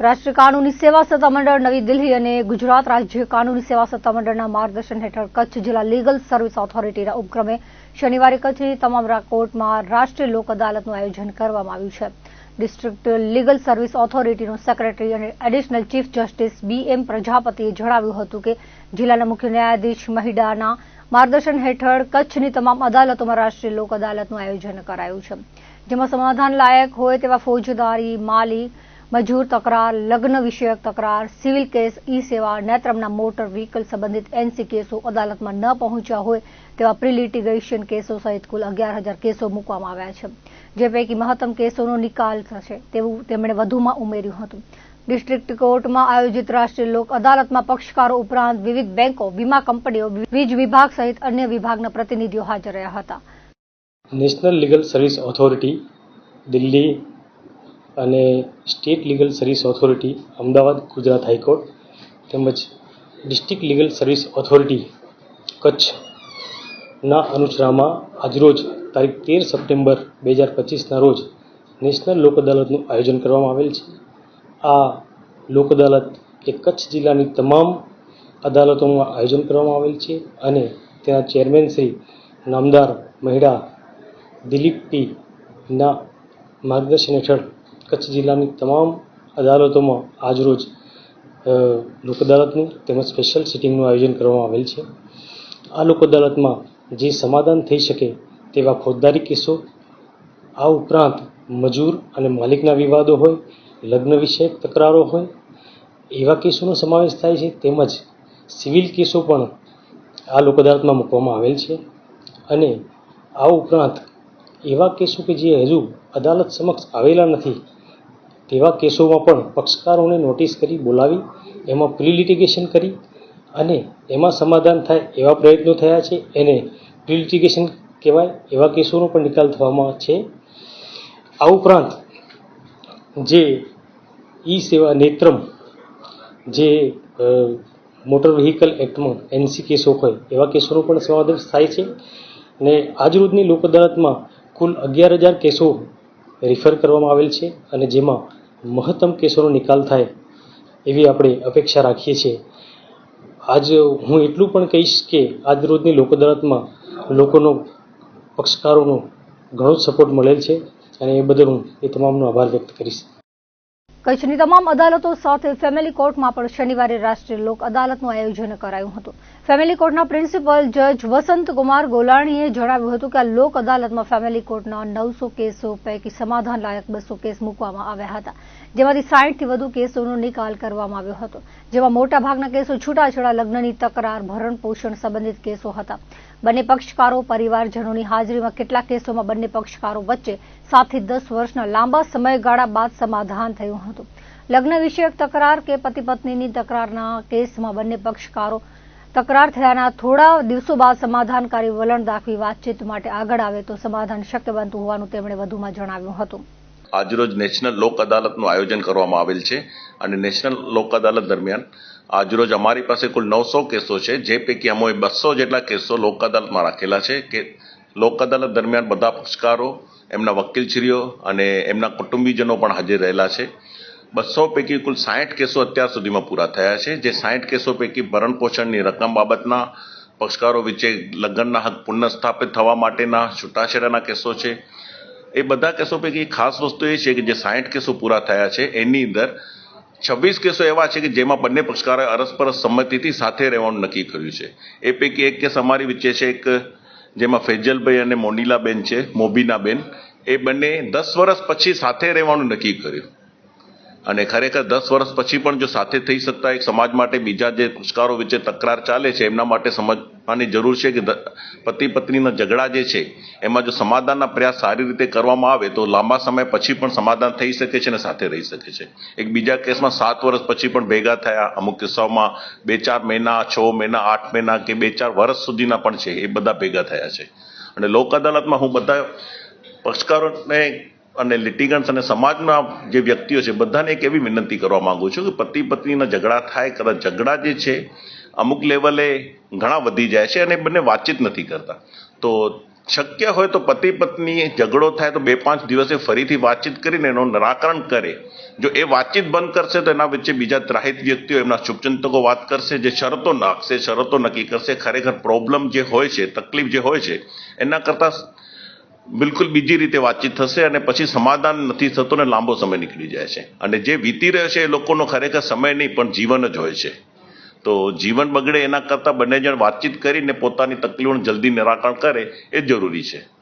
રાષ્ટ્રીય કાનૂની સેવા સત્તામંડળ નવી દિલ્હી અને ગુજરાત રાજ્ય કાનૂની સેવા સત્તામંડળના માર્ગદર્શન હેઠળ કચ્છ જિલ્લા લીગલ સર્વિસ ઓથોરિટીના ઉપક્રમે શનિવારે કચ્છની તમામ કોર્ટમાં રાષ્ટ્રીય લોક અદાલતનું આયોજન કરવામાં આવ્યું છે. ડિસ્ટ્રિક્ટ લીગલ સર્વિસ ઓથોરિટીનો સેક્રેટરી અને additional chief justice B M પ્રજાપતિએ જણાવ્યું હતું કે જિલ્લાના મુખ્ય ન્યાયાધીશ મહિડાના માર્ગદર્શન હેઠળ કચ્છની તમામ અદાલતોમાં રાષ્ટ્રીય લોક અદાલતનું આયોજન કરાયું છે. જેમાં સમાધાન લાયક હોય તેવા ફોજદારી માલી મજૂર તકરાર, લગ્ન વિષયક તકરાર, સિવિલ કેસ ઈ સેવા નેત્રમના મોટર વ્હીકલ સંબંધિત એનસી કેસો અદાલતમાં ન પહોંચ્યા હોય તેવા પ્રિલિટિગેશન કેસો સહિત કુલ અગિયાર હજાર કેસો મૂકવામાં આવ્યા છે, જે પૈકી મહત્તમ કેસોનો નિકાલ થશે તેવું તેમણે વધુમાં ઉમેર્યું હતું. ડિસ્ટ્રિક્ટ કોર્ટમાં આયોજિત રાષ્ટ્રીય લોક અદાલતમાં પક્ષકારો ઉપરાંત વિવિધ બેંકો, વીમા કંપનીઓ, વીજ વિભાગ સહિત અન્ય વિભાગના પ્રતિનિધિઓ હાજર રહ્યા હતા. National legal service authority, Delhi અને state legal service authority Ahmedabad, Gujarat high court તેમજ ડિસ્ટ્રિક્ટ લીગલ સર્વિસ ઓથોરિટી કચ્છના અનુસરામાં આજરોજ તારીખ તેર સપ્ટેમ્બર બે હજાર પચીસના રોજ નેશનલ લોક અદાલતનું આયોજન કરવામાં આવેલ છે. આ લોક અદાલત એ કચ્છ જિલ્લાની તમામ અદાલતોમાં આયોજન કરવામાં આવેલ છે અને તેના ચેરમેન શ્રી નામદાર મહિડા દિલીપ પી ના માર્ગદર્શન હેઠળ કચ્છ જિલ્લાની તમામ અદાલતોમાં આજરોજ લોક અદાલતનું તેમજ સ્પેશિયલ સિટિંગનું આયોજન કરવામાં આવેલ છે. આ લોક અદાલતમાં જે સમાધાન થઈ શકે તેવા ફોજદારી કેસો, આ ઉપરાંત મજૂર અને માલિકના વિવાદો હોય, લગ્ન વિષયક તકરારો હોય, એવા કેસોનો સમાવેશ થાય છે તેમજ સિવિલ કેસો પણ આ લોક અદાલતમાં મૂકવામાં આવેલ છે. અને આ ઉપરાંત એવા કેસો કે જે હજુ અદાલત સમક્ષ આવેલા નથી તેવા કેસોમાં પણ પક્ષકારોને નોટિસ કરી બોલાવી, એમાં પ્રી લિટિગેશન કરી અને એમાં સમાધાન થાય એવા પ્રયત્નો થયા છે. એને પ્રી લિટિગેશન કહેવાય એવા કેસોનો પણ નિકાલ થવામાં છે. આ ઉપરાંત જે ઈ સેવા નેત્રમ જે મોટર વ્હીકલ એક્ટમાં એનસી કેસો હોય એવા કેસોનો પણ સમાવેશ થાય છે. અને આજરોજની લોક અદાલતમાં કુલ અગિયાર હજાર કેસો રિફર કરવામાં આવેલ છે અને જેમાં મહત્તમ કેસોનો નિકાલ થાય એવી આપણે અપેક્ષા રાખીએ છીએ. આજ હું એટલું પણ કહીશ કે આજ રોજની લોક અદાલતમાં લોકોનો, પક્ષકારોનો ઘણો જ સપોર્ટ મળેલ છે અને એ બદલ હું એ તમામનો આભાર વ્યક્ત કરીશ. કચ્છની તમામ અદાલતો સાથે ફેમિલી કોર્ટમાં પણ શનિવારે રાષ્ટ્રીય લોક અદાલતનું આયોજન કરાયું હતું. ફેમિલી કોર્ટના પ્રિન્સિપલ જજ વસંતકુમાર ગોલાણીએ જણાવ્યું હતું કે આ લોક અદાલતમાં ફેમિલી કોર્ટના નવસો કેસો પૈકી સમાધાન બસો કેસ મૂકવામાં આવ્યા હતા. જેમાંથી સાઠથી વધુ કેસોનો નિકાલ કરવામાં આવ્યો હતો. જેમાં મોટાભાગના કેસો છૂટાછેડા લગ્નની તકરાર, ભરણ પોષણ સંબંધિત કેસો હતા. બંને પક્ષકારો, પરિવારજનોની હાજરીમાં કેટલાક કેસોમાં બંને પક્ષકારો વચ્ચે સાતથી દસ વર્ષના લાંબા સમયગાળા બાદ સમાધાન થયું હતું. લગ્ન વિષયક તકરાર કે પતિ પત્નીની તકરારના કેસમાં બંને પક્ષકારો તકરાર થયાના થોડા દિવસો બાદ સમાધાનકારી વલણ દાખવી વાતચીત માટે આગળ આવે તો સમાધાન શક્ય બનતું હોવાનું તેમણે વધુમાં જણાવ્યું હતું. આજરોજ નેશનલ લોક અદાલતનું આયોજન કરવામાં આવેલ છે અને નેશનલ લોક અદાલત દરમિયાન આજરોજ અમારી પાસે કુલ નવસો કેસો છે, જે પૈકી અમોએ બસો જેટલા કેસો લોક અદાલતમાં રાખેલા છે કે લોક અદાલત દરમિયાન બધા પક્ષકારો, એમના વકીલશ્રીઓ અને એમના કુટુંબીજનો પણ હાજર રહેલા છે. બસો પૈકી કુલ સાઠ કેસો અત્યાર સુધીમાં પૂરા થયા છે. જે સાઠ કેસો પૈકી ભરણ પોષણની રકમ બાબતના પક્ષકારો વચ્ચે લગ્નના હક પુનઃસ્થાપિત થવા માટેના છૂટાછેડાના કેસો છે. એ બધા કેસો પૈકી ખાસ વસ્તુ એ છે કે જે સાઠ કેસો પૂરા થયા છે, એની અંદર છવ્વીસ કેસો એવા છે કે જેમાં બંને પક્ષકારોએ અરસપરસ સંમતિથી સાથે રહેવાનું નક્કી કર્યું છે. એ પૈકી એક કેસ અમારી વચ્ચે છે, એક જેમાં ફૈજલભાઈ અને મોનીલાબેન છે, મોબીનાબેન, એ બંને દસ વર્ષ પછી સાથે રહેવાનું નક્કી કર્યું. અને ખરેખર દસ વર્ષ પછી પણ જો સાથે થઈ શકતા એક સમાજ માટે બીજા જે પુરસ્કારો વચ્ચે તકરાર ચાલે છે, એમના માટે સમજવાની જરૂર છે કે પતિ પત્નીના ઝઘડા જે છે, એમાં જો સમાધાનના પ્રયાસ સારી રીતે કરવામાં આવે તો લાંબા સમય પછી પણ સમાધાન થઈ શકે છે અને સાથે રહી શકે છે. એક બીજા કેસમાં સાત વર્ષ પછી પણ ભેગા થયા, અમુક કિસ્સાઓમાં બે ચાર મહિના, છ મહિના, આઠ મહિના કે બે ચાર વર્ષ સુધીના પણ છે, એ બધા ભેગા થયા છે. અને લોક અદાલતમાં હું બધા પક્ષકારોને અને લિટિગન્સ અને સમાજના જે વ્યક્તિઓ છે, બધાને એક એવી વિનંતી કરવા માંગુ છું કે પતિ પત્નીના ઝઘડા થાય, કદાચ ઝઘડા જે છે, અમુક લેવલે ઘણા વધી જાય છે અને બંને વાતચીત નથી કરતા. તો શક્ય હોય તો પતિ પત્ની ઝઘડો થાય તો બે પાંચ દિવસે ફરીથી વાતચીત કરીને એનું નિરાકરણ કરે. જો એ વાતચીત બંધ કરશે તો એના વચ્ચે બીજા ત્રાહિત વ્યક્તિઓ એમના શુભચિંતકો વાત કરશે, જે શરતો નાખશે, શરતો નક્કી કરશે. ખરેખર પ્રોબ્લેમ જે હોય છે, તકલીફ જે હોય છે, એના કરતાં બિલકુલ બીજી રીતે વાતચીત થશે અને પછી સમાધાન નથી થતું ને લાંબો સમય નીકળી જાય છે. અને જે વીતી રહ્યો છે એ લોકોનો ખરેખર સમય નહીં, પણ જીવન જ હોય છે. તો જીવન બગડે એના કરતાં બંને જણ વાતચીત કરીને પોતાની તકલીફોનું જલ્દી નિરાકરણ કરે એ જરૂરી છે.